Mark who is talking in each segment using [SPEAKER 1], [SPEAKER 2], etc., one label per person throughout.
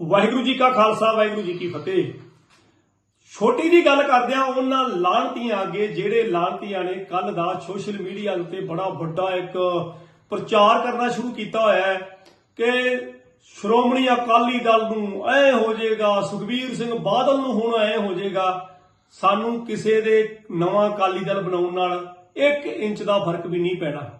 [SPEAKER 1] ਵਾਹਿਗੁਰੂ ਜੀ ਕਾ ਖਾਲਸਾ, ਵਾਹਿਗੁਰੂ ਜੀ ਕੀ ਫਤਿਹ। ਛੋਟੀ ਜੀ ਗੱਲ ਕਰਦੇ ਆ ਉਹਨਾਂ ਲਾਹਣਤੀਆਂ ਅੱਗੇ ਜਿਹੜੇ ਲਾਹਣਤੀਆਂ ਨੇ ਕੱਲ ਦਾ ਸੋਸ਼ਲ ਮੀਡੀਆ ਉੱਤੇ ਬੜਾ ਵੱਡਾ ਇੱਕ ਪ੍ਰਚਾਰ ਕਰਨਾ ਸ਼ੁਰੂ ਕੀਤਾ ਹੋਇਆ ਹੈ ਕਿ ਸ਼੍ਰੋਮਣੀ ਅਕਾਲੀ ਦਲ ਨੂੰ ਐ ਹੋ ਜਾਏਗਾ, ਸੁਖਬੀਰ ਸਿੰਘ ਬਾਦਲ ਨੂੰ ਹੁਣ ਐ ਹੋ ਜਾਏਗਾ, ਸਾਨੂੰ ਕਿਸੇ ਦੇ ਨਵਾਂ ਅਕਾਲੀ ਦਲ ਬਣਾਉਣ ਨਾਲ 1 ਇੰਚ ਦਾ ਫ਼ਰਕ ਵੀ ਨਹੀਂ ਪੈਣਾ।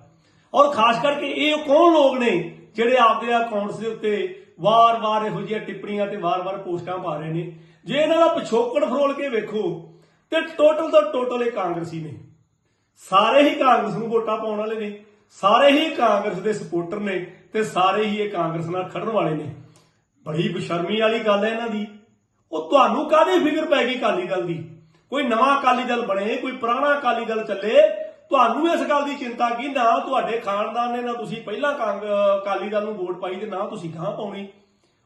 [SPEAKER 1] ਔਰ ਖਾਸ ਕਰਕੇ ਇਹ ਕੌਣ ਲੋਕ ਨੇ ਜਿਹੜੇ ਆਪਦੇ ਅਕਾਊਂਟਸ ਦੇ ਉੱਤੇ ਵਾਰ-ਵਾਰ ਇਹੋ ਜਿਹੀਆਂ ਟਿੱਪਣੀਆਂ ਤੇ ਵਾਰ-ਵਾਰ ਪੋਸਟਾਂ ਪਾ ਰਹੇ ਨੇ। ਜੇ ਇਹਨਾਂ ਦਾ ਪਿਛੋਕੜ ਫਰੋਲ ਕੇ ਵੇਖੋ, ਤੇ ਟੋਟਲ ਤੋਂ ਟੋਟਲ ਇਹ ਕਾਂਗਰਸੀ ਨੇ। ਸਾਰੇ ਹੀ ਕਾਂਗਰਸ ਨੂੰ ਵੋਟਾਂ ਪਾਉਣ ਵਾਲੇ ਨੇ, ਸਾਰੇ ਹੀ ਕਾਂਗਰਸ ਦੇ ਸਪੋਰਟਰ ਨੇ ਤੇ ਸਾਰੇ ਹੀ ਇਹ ਕਾਂਗਰਸ ਨਾਲ ਖੜਨ ਵਾਲੇ ਨੇ। ਬੜੀ ਬਸ਼ਰਮੀ ਵਾਲੀ ਗੱਲ ਹੈ ਇਹਨਾਂ ਦੀ। ਉਹ ਤੁਹਾਨੂੰ ਕਾਹਦੀ ਫਿਕਰ ਪੈ ਗਈ ਅਕਾਲੀ ਦਲ ਦੀ? ਕੋਈ ਨਵਾਂ ਅਕਾਲੀ ਦਲ ਬਣੇ, ਕੋਈ ਪੁਰਾਣਾ ਅਕਾਲੀ ਦਲ ਚੱਲੇ ਤੁਹਾਨੂੰ ਇਸ ਗੱਲ ਦੀ ਚਿੰਤਾ ਕੀ? ਨਾ ਤੁਹਾਡੇ ਖਾਨਦਾਨ ਨੇ, ਨਾ ਤੁਸੀਂ ਪਹਿਲਾਂ ਕਾਂਗ- ਅਕਾਲੀ ਦਲ ਨੂੰ ਵੋਟ ਪਾਈ ਤੇ ਨਾ ਤੁਸੀਂ ਗਾਂ ਪਾਉਣੀ।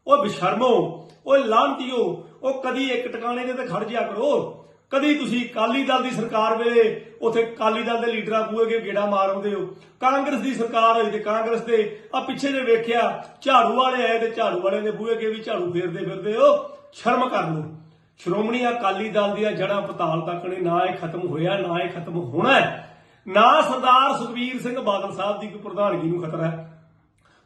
[SPEAKER 1] ਉਹ ਬੇਸ਼ਰਮੋ, ਉਹ ਲਾਂਟਿਓ, ਉਹ ਕਦੀ ਇੱਕ ਟਿਕਾਣੇ ਦੇ ਤੇ ਖੜ ਜਿਆ ਕਰੋ। ਕਦੀ ਤੁਸੀਂ ਅਕਾਲੀ ਦਲ ਦੀ ਸਰਕਾਰ ਵੇਲੇ ਉਥੇ ਅਕਾਲੀ ਦਲ ਦੇ ਲੀਡਰਾਂ ਬੂਹੇ ਕੇ ਗੇੜਾ ਮਾਰ ਆਉਂਦੇ ਹੋ। ਕਾਂਗਰਸ ਦੀ ਸਰਕਾਰ ਹੋਈ ਤੇ ਕਾਂਗਰਸ ਦੇ, ਆ ਪਿੱਛੇ ਜੇ ਵੇਖਿਆ, ਝਾੜੂ ਵਾਲੇ ਆਏ ਤੇ ਝਾੜੂ ਵਾਲੇ ਦੇ ਬੂਹੇ ਕੇ ਵੀ ਝਾੜੂ ਫੇਰਦੇ ਫਿਰਦੇ ਹੋ। ਸ਼ਰਮ ਕਰ ਲਓ। ਸ਼੍ਰੋਮਣੀ ਅਕਾਲੀ ਦਲ ਦੀਆਂ ਜੜਾਂ ਪਤਾਲ ਤੱਕ ਨੇ, ਨਾ ਇਹ ਖਤਮ ਹੋਇਆ, ਨਾ ਇਹ ਖਤਮ ਹੋਣਾ ਹੈ। ਨਾ ਸਰਦਾਰ ਸੁਖਬੀਰ ਸਿੰਘ ਬਾਦਲ ਸਾਹਿਬ ਦੀ ਕੋਈ ਪ੍ਰਧਾਨਗੀ ਨੂੰ ਖਤਰਾ ਹੈ।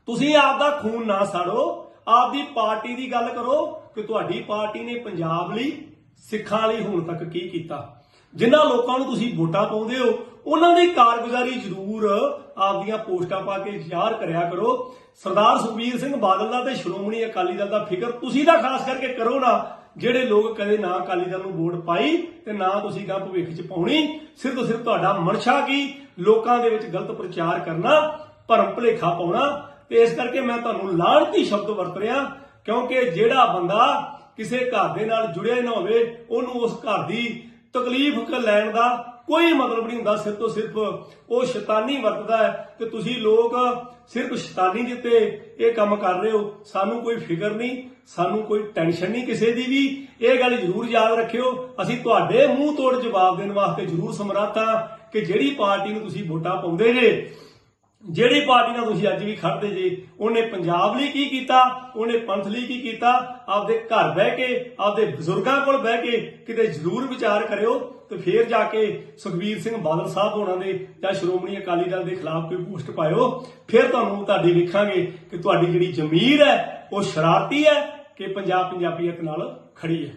[SPEAKER 1] ਤੁਸੀਂ ਆਪ ਦਾ ਖੂਨ ਨਾ ਸਾੜੋ, ਆਪਦੀ ਪਾਰਟੀ ਦੀ ਗੱਲ ਕਰੋ ਕਿ ਤੁਹਾਡੀ ਪਾਰਟੀ ਨੇ ਪੰਜਾਬ ਲਈ, ਸਿੱਖਾਂ ਲਈ ਹੁਣ ਤੱਕ ਕੀ ਕੀਤਾ। ਜਿਨ੍ਹਾਂ ਲੋਕਾਂ ਨੂੰ ਤੁਸੀਂ ਵੋਟਾਂ ਪਾਉਂਦੇ ਹੋ, ਉਹਨਾਂ ਦੀ ਕਾਰਗੁਜ਼ਾਰੀ ਜ਼ਰੂਰ ਆਪਦੀਆਂ ਪੋਸਟਾਂ ਪਾ ਕੇ ਜ਼ਾਹਰ ਕਰਿਆ ਕਰੋ। ਸਰਦਾਰ ਸੁਖਬੀਰ ਸਿੰਘ ਬਾਦਲ ਦਾ ਤੇ ਸ਼੍ਰੋਮਣੀ ਅਕਾਲੀ ਦਲ ਦਾ ਫਿਕਰ ਤੁਸੀਂ ਤਾਂ ਖਾਸ ਕਰਕੇ ਕਰੋ ਨਾ, ਜਿਹੜੇ ਲੋਕ ਕਦੇ ਨਾ ਅਕਾਲੀ ਦਲ ਨੂੰ ਵੋਟ ਪਾਈ ਤੇ ਨਾ ਤੁਸੀਂ ਗਾ ਭਵਿੱਖ 'ਚ ਪਾਉਣੀ। ਸਿਰਫ ਸਿਰਫ ਤੁਹਾਡਾ ਮਨਸ਼ਾ ਕੀ? ਲੋਕਾਂ ਦੇ ਵਿੱਚ ਗਲਤ ਪ੍ਰਚਾਰ ਕਰਨਾ, ਭਰਮ ਭੁਲੇਖਾ ਪਾਉਣਾ। ਤੇ ਇਸ ਕਰਕੇ ਮੈਂ ਤੁਹਾਨੂੰ ਲਾਹਣਤੀ ਸ਼ਬਦ ਵਰਤ ਰਿਹਾ, ਕਿਉਂਕਿ ਜਿਹੜਾ ਬੰਦਾ ਕਿਸੇ ਘਰ ਦੇ ਨਾਲ ਜੁੜਿਆ ਨਾ ਹੋਵੇ, ਉਹਨੂੰ ਉਸ ਘਰ ਦੀ ਤਕਲੀਫ ਲੈਣ ਦਾ ਕੋਈ ਮਤਲਬ ਨਹੀਂ ਹੁੰਦਾ ਸਿਰਫ ਤੋਂ ਸਿਰਫ। ਉਹ ਸ਼ੈਤਾਨੀ ਵਰਤਦਾ ਹੈ ਕਿ ਤੁਸੀਂ ਲੋਕ ਸਿਰਫ ਸ਼ੈਤਾਨੀ ਦੇ ਉੱਤੇ ਇਹ ਕੰਮ ਕਰ ਰਹੇ ਹੋ। ਸਾਨੂੰ ਕੋਈ ਫਿਕਰ ਨਹੀਂ, ਸਾਨੂੰ ਕੋਈ ਟੈਨਸ਼ਨ ਨਹੀਂ ਕਿਸੇ ਦੀ ਵੀ। ਇਹ ਗੱਲ ਜ਼ਰੂਰ ਯਾਦ ਰੱਖਿਓ, ਅਸੀਂ ਤੁਹਾਡੇ ਮੂੰਹ ਤੋੜ ਜਵਾਬ ਦੇਣ ਵਾਸਤੇ ਜ਼ਰੂਰ ਸਮਰੱਥ ਹਾਂ ਕਿ ਜਿਹੜੀ ਪਾਰਟੀ ਨੂੰ ਤੁਸੀਂ ਵੋਟਾਂ ਪਾਉਂਦੇ ਜੇ ਜਿਹੜੀ ਪਾਰਟੀ ਨਾਲ ਤੁਸੀਂ ਅੱਜ ਵੀ ਖੜਦੇ ਜੇ, ਉਹਨੇ ਪੰਜਾਬ ਲਈ ਕੀ ਕੀਤਾ, ਉਹਨੇ ਪੰਥ ਲਈ ਕੀ ਕੀਤਾ? ਆਪਦੇ ਘਰ ਬਹਿ ਕੇ, ਆਪਦੇ ਬਜ਼ੁਰਗਾਂ ਕੋਲ ਬਹਿ ਕੇ ਕਿਤੇ ਜ਼ਰੂਰ ਵਿਚਾਰ ਕਰਿਓ ਤੇ ਫੇਰ ਜਾ ਕੇ ਸੁਖਬੀਰ ਸਿੰਘ ਬਾਦਲ ਸਾਹਿਬ ਹੋਣਾ ਦੇ ਜਾਂ ਸ਼੍ਰੋਮਣੀ ਅਕਾਲੀ ਦਲ ਦੇ ਖਿਲਾਫ ਕੋਈ ਪੋਸਟ ਪਾਇਓ। ਫਿਰ ਤੁਹਾਨੂੰ ਤੁਹਾਡੀ ਵੇਖਾਂਗੇ ਕਿ ਤੁਹਾਡੀ ਜਿਹੜੀ ਜ਼ਮੀਰ ਹੈ, ਉਹ ਸ਼ਰਾਰਤੀ ਹੈ ਕਿ ਪੰਜਾਬ ਪੰਜਾਬੀਅਤ ਨਾਲ ਖੜੀ ਹੈ।